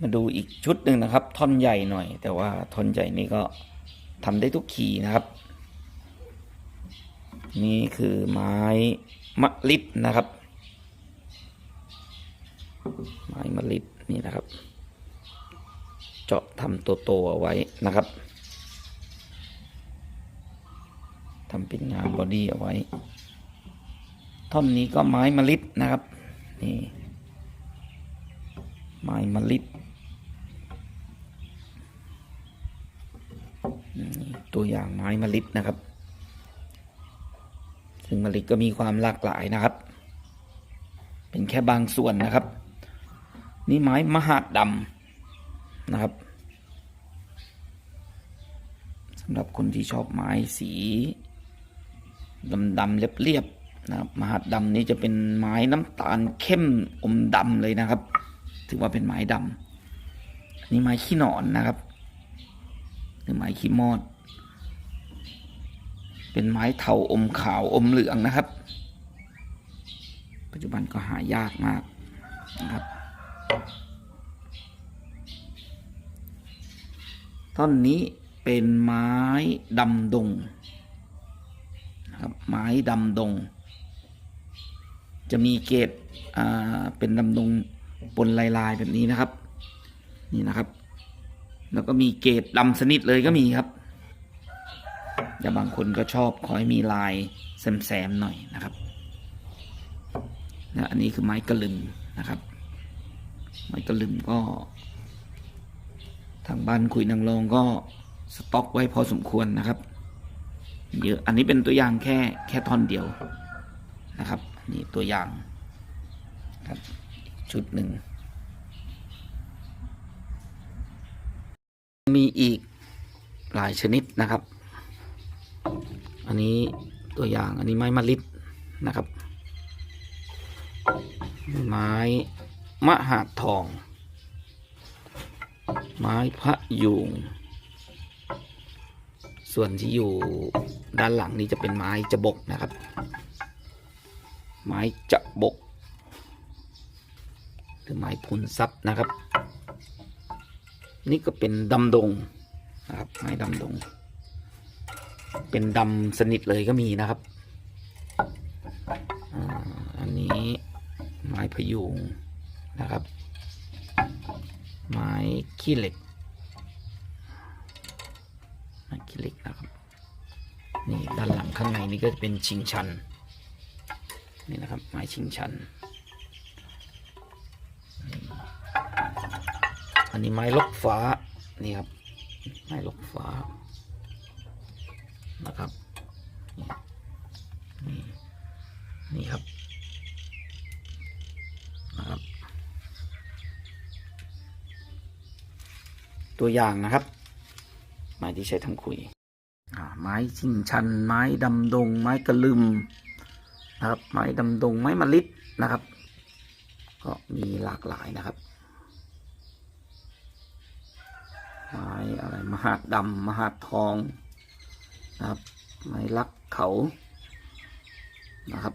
มาดูอีกชุดหนึ่งนะครับ ท่อนใหญ่หน่อย แต่ว่าท่อนใหญ่นี่ก็ทำได้ทุกขีนะครับ นี่คือไม้มะลิดนะครับ ไม้มะลิดนี่นะครับ เจาะทำตัวโตๆเอาไว้นะครับทำเป็นงานบอดี้เอาไว้ ท่อนนี้ก็ไม้มะลิดนะครับ นี่ไม้มะลิดนี่ ตัวอย่างไม้มะลิดนะครับ ซึ่งมะลิดก็มีความหลากหลายนะครับ เป็นแค่บางส่วนนะครับ นี่ไม้มหาดดำนะครับสำหรับคนที่ชอบไม้สีดำดำๆเรียบๆนะครับ มหาดดำนี้จะเป็นไม้น้ำตาลเข้มอมดำเลยนะครับ ถือว่าเป็นไม้ดำนนี้ไม้ขี้หนอนนะครับหรือไม้ขี้มอด เป็นไม้เถาอมขาวอมเหลืองนะครับ ปัจจุบันก็หายากมากนะครับท่อนนี้เป็นไม้ดำดงนะครับไม้ดำดง จะมีเกตเป็นดำดงปนลายๆแบบนี้นะครับ นี่นะครับ แล้วก็มีเกตดำสนิทเลยก็มีครับ แต่บางคนก็ชอบขอให้มีลายแซมๆหน่อยนะครับและอันนี้คือไม้กระลึมนะครับ ไม้กระลึมก็ ทางบ้านคุยนางรองก็สต็อกไว้พอสมควรนะครับเยอะอันนี้เป็นตัวอย่างแค่แค่ท่อนเดียวนะครับนี่ตัวอย่างครับชุดหนึ่ง มีอีกหลายชนิดนะครับ อันนี้ตัวอย่างอันนี้ไม้มะลิดนะครับ ไม้มะหาดทอง ไม้พระยูงส่วนที่อยู่ด้านหลังนี้จะเป็นไม้จะบกนะครับ ไม้จะบกหรือไม้พุนซับนะครับ นี่ก็เป็นดำดงนะครับไม้ดำดง เป็นดำสนิทเลยก็มีนะครับอ่าอันนี้ไม้พยุงนะครับ ไม้ขี้เหล็กไม้ขี้เหล็กนะครับนี่ด้านหลังข้างในนี่ก็จะเป็นชิงชันนี่นะครับไม้ชิงชัน อันนี้ไม้ลกฟ้านี่ครับไม้ลกฟ้า นะครับ นี่นี่ครับนะครับ ตัวอย่างนะครับ ไม้ที่ใช้ทำคุยอ่าไม้ชิงชัน ไม้ดำดง ไม้กระลึมนะครับ ไม้ดำดง ไม้มะลิดนะครับ ก็มีหลากหลายนะครับ ไม้อะไรมหาดดำมหาดทอง นะครับ ไม้ลักเขานะครับ